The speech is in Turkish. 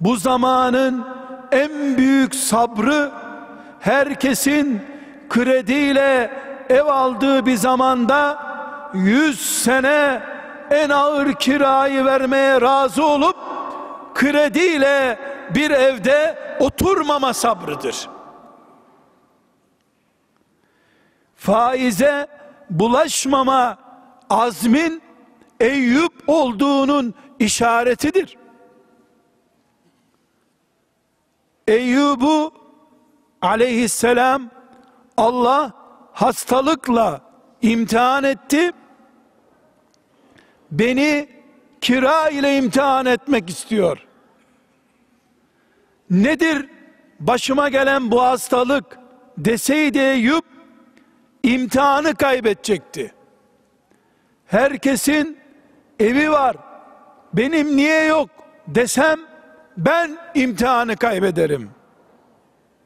bu zamanın en büyük sabrı herkesin krediyle ev aldığı bir zamanda 100 sene en ağır kirayı vermeye razı olup krediyle bir evde oturmama sabrıdır. Faize bulaşmama azmin Eyüp olduğunun işaretidir. Eyyub'u aleyhisselam Allah hastalıkla imtihan etti. Beni kira ile imtihan etmek istiyor. Nedir başıma gelen bu hastalık deseydi Eyüp imtihanı kaybedecekti. Herkesin evi var. Benim niye yok desem ben imtihanı kaybederim.''